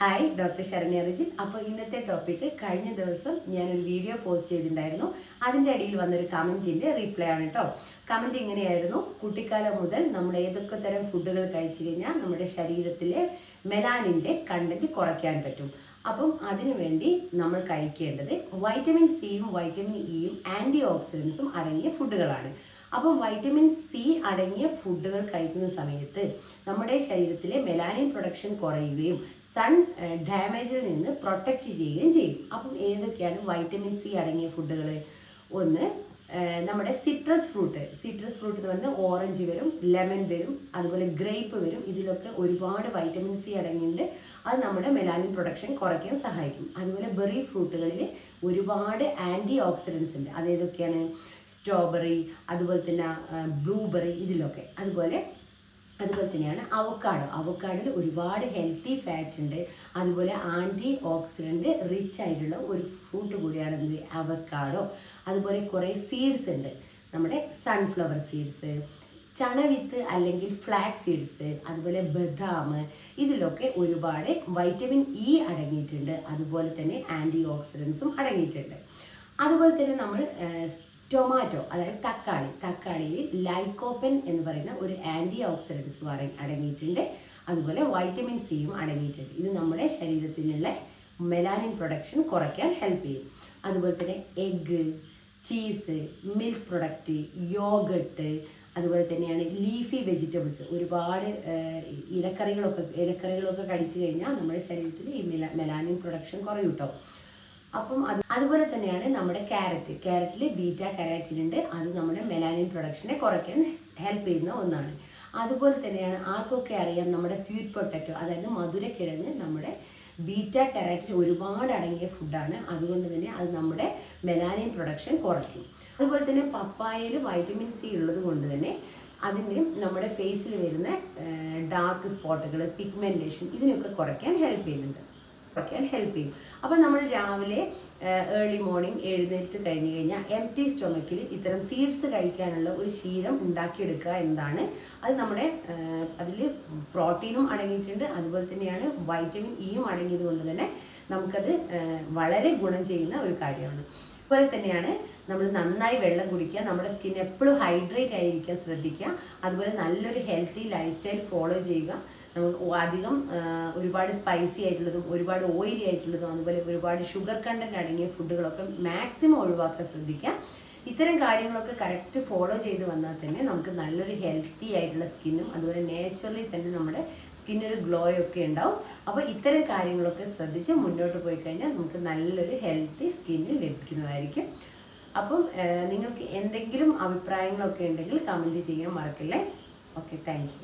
Hi doctor Saranya Rijin അപ്പോൾ ഇന്നത്തെ topic കഴിഞ്ഞ ദിവസം ഞാനൊരു വീഡിയോ പോസ്റ്റ് ചെയ്തിട്ടുണ്ടായിരുന്നു. അതിന്റെ അടിയിൽ വന്നൊരു കമന്റിന്റെ റിപ്ലൈ ആണ് കേട്ടോ കമന്റ് ഇങ്ങനെയായിരുന്നു. കുട്ടിക്കാലം മുതൽ നമ്മൾ ഏതൊക്കെ തരം ഫുഡുകൾ കഴിച്ചു കഴിഞ്ഞാൽ നമ്മുടെ ശരീരത്തിലെ മെലാനിന്റെ കണ്ടന്റ് കുറയ്ക്കാൻ പറ്റും. അപ്പം അതിനുവേണ്ടി നമ്മൾ കഴിക്കേണ്ടത് വൈറ്റമിൻ സിയും വൈറ്റമിൻ ഇയും ആന്റി ഓക്സിഡൻസും അടങ്ങിയ ഫുഡുകളാണ് അപ്പം വൈറ്റമിൻ സി അടങ്ങിയ ഫുഡുകൾ കഴിക്കുന്ന സമയത്ത് നമ്മുടെ ശരീരത്തിലെ മെലാനിൻ പ്രൊഡക്ഷൻ കുറയുകയും സൺ ഡാമേജിൽ നിന്ന് പ്രൊട്ടക്റ്റ് ചെയ്യുകയും ചെയ്യും. അപ്പം ഏതൊക്കെയാണ് വൈറ്റമിൻ സി അടങ്ങിയ ഫുഡുകൾ ഒന്ന് നമ്മുടെ സിട്രസ് ഫ്രൂട്ട് സിട്രസ് ഫ്രൂട്ട് എന്ന് പറഞ്ഞാൽ ഓറഞ്ച് വരും ലെമൺ വരും അതുപോലെ ഗ്രേപ്പ് വരും. ഇതിലൊക്കെ ഒരുപാട് വൈറ്റമിൻ സി അടങ്ങിയിട്ടുണ്ട്. അത് നമ്മുടെ മെലാനിൻ പ്രൊഡക്ഷൻ കുറയ്ക്കാൻ സഹായിക്കും. അതുപോലെ ബെറി ഫ്രൂട്ടുകളിൽ ഒരുപാട് ആന്റി ഓക്സിഡൻസ് ഉണ്ട് അതേതൊക്കെയാണ് സ്ട്രോബെറി അതുപോലെ തന്നെ ബ്ലൂബെറി ഇതിലൊക്കെ. അതുപോലെ അതുപോലെ തന്നെയാണ് അവക്കാടോ. അവക്കാടിൽ ഒരുപാട് ഹെൽത്തി ഫാറ്റ് ഉണ്ട്. അതുപോലെ ആന്റി ഓക്സിഡന്റ് റിച്ച് ആയിട്ടുള്ള ഒരു ഫ്രൂട്ട് കൂടിയാണ് എന്ത്? അവക്കാടോ അതുപോലെ കുറേ സീഡ്സ് ഉണ്ട്. നമ്മുടെ സൺഫ്ലവർ സീഡ്സ് ചണവിത്ത് അല്ലെങ്കിൽ ഫ്ലാക്സ് സീഡ്സ് അതുപോലെ ബദാം ഇതിലൊക്കെ ഒരുപാട് വൈറ്റമിൻ ഇ അടങ്ങിയിട്ടുണ്ട്. അതുപോലെ തന്നെ ആന്റി ഓക്സിഡൻസും അടങ്ങിയിട്ടുണ്ട്. അതുപോലെ തന്നെ നമ്മൾ ടൊമാറ്റോ അതായത് തക്കാളി. തക്കാളിയിൽ ലൈക്കോപ്പൻ എന്ന് പറയുന്ന ഒരു ആന്റി ഓക്സിഡൻസ് അടങ്ങിയിട്ടുണ്ട്. അതുപോലെ വൈറ്റമിൻ സിയും അടങ്ങിയിട്ടുണ്ട്. ഇത് നമ്മുടെ ശരീരത്തിനുള്ള മെലാനിൻ പ്രൊഡക്ഷൻ കുറയ്ക്കാൻ ഹെൽപ്പ് ചെയ്യും. അതുപോലെ തന്നെ egg cheese milk product yogurt അതുപോലെ തന്നെയാണ് ലീഫി വെജിറ്റബിൾസ് ഒരുപാട് ഇലക്കറികളൊക്കെ ഇലക്കറികളൊക്കെ കഴിച്ചു കഴിഞ്ഞാൽ നമ്മുടെ ശരീരത്തിൽ ഈ മെല മെലാനിൻ പ്രൊഡക്ഷൻ കുറയും കേട്ടോ അപ്പം അത് അതുപോലെ തന്നെയാണ് നമ്മുടെ ക്യാരറ്റ്. ക്യാരറ്റിൽ ബീറ്റ കരാറ്റിൻ ഉണ്ട് അത് നമ്മുടെ മെലാനിൻ പ്രൊഡക്ഷനെ കുറയ്ക്കാൻ ഹെൽപ്പ് ചെയ്യുന്ന ഒന്നാണ്. അതുപോലെ തന്നെയാണ് ആർക്കൊക്കെ അറിയാം നമ്മുടെ സ്വീറ്റ് പൊട്ടറ്റോ അതായത് മധുരക്കിഴങ്ങ് നമ്മുടെ ബീറ്റ കരാറ്റിൻ ഒരുപാട് അടങ്ങിയ ഫുഡാണ്. അതുകൊണ്ട് തന്നെ അത് നമ്മുടെ മെലാനിൻ പ്രൊഡക്ഷൻ കുറയ്ക്കും. അതുപോലെ തന്നെ പപ്പായയിൽ വൈറ്റമിൻ സി ഉള്ളത് കൊണ്ട് തന്നെ അതിന് നമ്മുടെ ഫേസിൽ വരുന്ന ഡാർക്ക് സ്പോട്ടുകൾ പിഗ്മെന്റേഷൻ ഇതിനൊക്കെ കുറയ്ക്കാൻ ഹെൽപ്പ് ചെയ്യുന്നുണ്ട്. കുറയ്ക്കാൻ ഹെൽപ്പ് ചെയ്യും. അപ്പോൾ നമ്മൾ രാവിലെ ഏർലി മോർണിംഗ് എഴുന്നേറ്റ് കഴിഞ്ഞ് കഴിഞ്ഞാൽ എം ടി സ്റ്റൊമക്കിൽ ഇത്തരം സീഡ്സ് കഴിക്കാനുള്ള ഒരു ശീലം ഉണ്ടാക്കിയെടുക്കുക എന്നതാണ്. അത് നമ്മുടെ അതിൽ പ്രോട്ടീനും അടങ്ങിയിട്ടുണ്ട്. അതുപോലെ തന്നെയാണ് വൈറ്റമിൻ ഇയും അടങ്ങിയത് കൊണ്ട് തന്നെ നമുക്കത് വളരെ ഗുണം ചെയ്യുന്ന ഒരു കാര്യമാണ്. അതുപോലെ തന്നെയാണ് നമ്മൾ നന്നായി വെള്ളം കുടിക്കുക നമ്മുടെ സ്കിൻ എപ്പോഴും ഹൈഡ്രേറ്റ് ആയിരിക്കാൻ ശ്രദ്ധിക്കുക. അതുപോലെ നല്ലൊരു ഹെൽത്തി ലൈഫ് സ്റ്റൈൽ ഫോളോ ചെയ്യുക. ഒ- അധികം ഒരുപാട് സ്പൈസി ആയിട്ടുള്ളതും ഒരുപാട് ഓയിലി ആയിട്ടുള്ളതും അതുപോലെ ഒരുപാട് ഷുഗർ കണ്ടന്റ് അടങ്ങിയ ഫുഡുകളൊക്കെ മാക്സിമം ഒഴിവാക്കാൻ ശ്രദ്ധിക്കുക. ഇത്തരം കാര്യങ്ങളൊക്കെ കറക്റ്റ് ഫോളോ ചെയ്ത് വന്നാൽ തന്നെ നമുക്ക് നല്ലൊരു ഹെൽത്തി ആയിട്ടുള്ള സ്കിന്നും അതുപോലെ നേച്ചുറലി തന്നെ നമ്മുടെ സ്കിന്നൊരു ഗ്ലോ ഒക്കെ ഉണ്ടാവും. അപ്പോൾ ഇത്തരം കാര്യങ്ങളൊക്കെ ശ്രദ്ധിച്ച് മുന്നോട്ട് പോയി കഴിഞ്ഞാൽ നമുക്ക് നല്ലൊരു ഹെൽത്തി സ്കിന്ന് ലഭിക്കുന്നതായിരിക്കും. അപ്പം നിങ്ങൾക്ക് എന്തെങ്കിലും അഭിപ്രായങ്ങളൊക്കെ ഉണ്ടെങ്കിൽ കമന്റ് ചെയ്യാൻ മറക്കില്ലേ? Okay thank